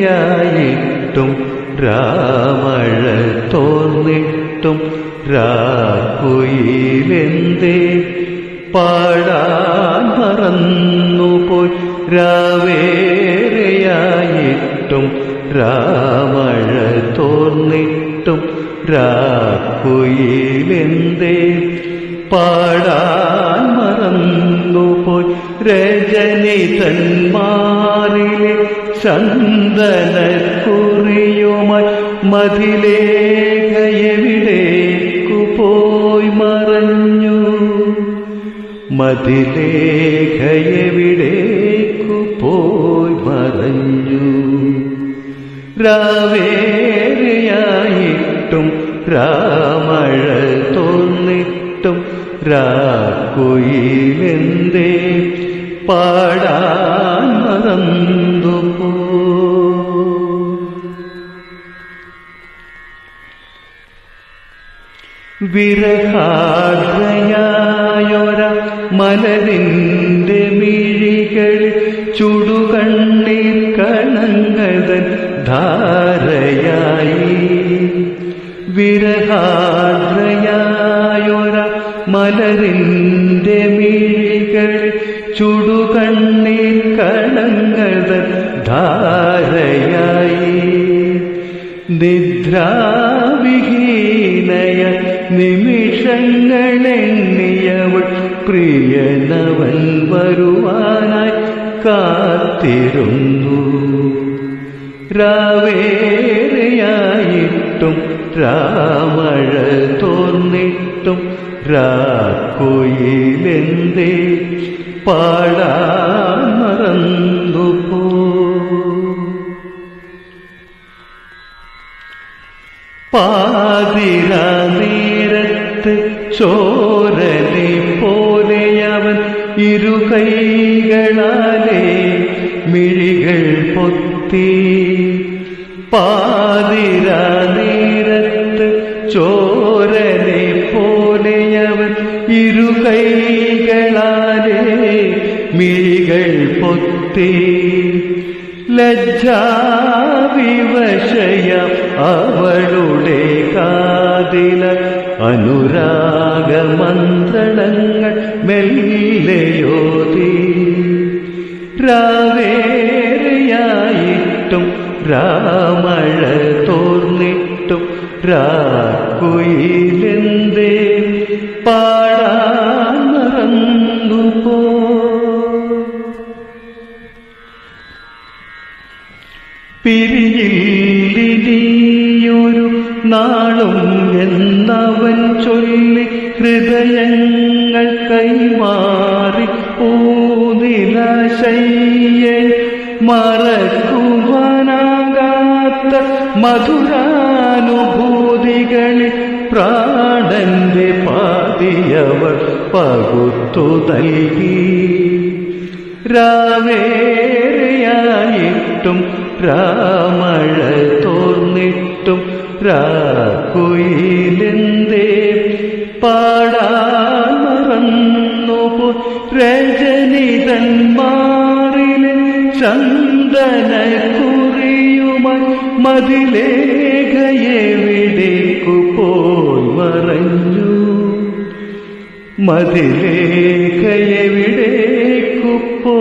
രാവേറെയായിട്ടും രാമഴ തോന്നിട്ടും രാക്കുയിലെന്തേ പാടാൻ മറന്നുപോയി രാവേറെയായിട്ടും രാമഴ തോന്നിട്ടും രാക്കുയിലെന്തേ പാടാൻ മറന്നുപോയി രജനി തന്മാറിലെ ചന്ദനക്കുറിയുമായി മതിലേഖയെവിടേക്കു പോയി മറഞ്ഞു? മതിലേഖയെവിടേക്കു പോയി മറഞ്ഞു? രാവേറിയായിട്ടും രാമഴ തോന്നിട്ടും രാക്കുയിലെന്തേ പാടാൻ മറന്നു പോ. വിരഹാദ്രയായൊര മലരിന്റെ മിഴികളിൽ ചുടുകണ്ണീർ കണങ്ങതൻ ധാരയായി. വിരഹാദ്രയായൊര മലരിന്റെ മിഴികളിൽ ചുടുകണ്ണീർ കണങ്ങതൻ ധാരയായി. നിദ്രാവിഹീനയ നിമിഷങ്ങളെണ്ണിയവൾ പ്രിയനവൻ വരുവാനായി കാത്തിരുന്നു. രാവേറെയായിട്ടും രാമഴ തോന്നിട്ടും രാക്കുയിലെന്തേ പാടാ മറന്നു. പാതിര നേരത്ത് ചോരനെ പോലെ അവൻ ഇരുകൈകളാലെ മിഴികൾ പൊത്തി. പാതിര നേരത്ത് ചോരനെ പോലെ അവൻ ഇരുകൈകളാലെ മിഴികൾ പൊത്തി. ലജ്ജാവിവശയ അവളുടെ കാതില അനുരാഗമന്ത്രണങ്ങൾ മെല്ലെയോതി. രാവേറിയായിട്ടും രാമഴ തോർന്നിട്ടും രാക്കുയിലെന്തേ പിരിയില്ലിനിയൊരു നാളും എന്നവൻ ചൊല്ലി ഹൃദയങ്ങൾ കൈമാറി ഊതിലശയ്യെ മറക്കുവാനാകാത്ത മധുരാനുഭൂതികളിൽ പ്രാണന്റെ പാതിയവർ പകുത്തു നൽകി. രാവേറെയായിട്ടും രാമഴ തോർന്നിട്ടും രാക്കുയിലെന്തേ പാടാൻ മറന്നു രജനിതന്മാറിലെ ചന്ദന കുറിയുമൻ മതിലേഖയെവിടേക്കു പോയി മറഞ്ഞു? മതിലേഖയെവിടേക്കു പോ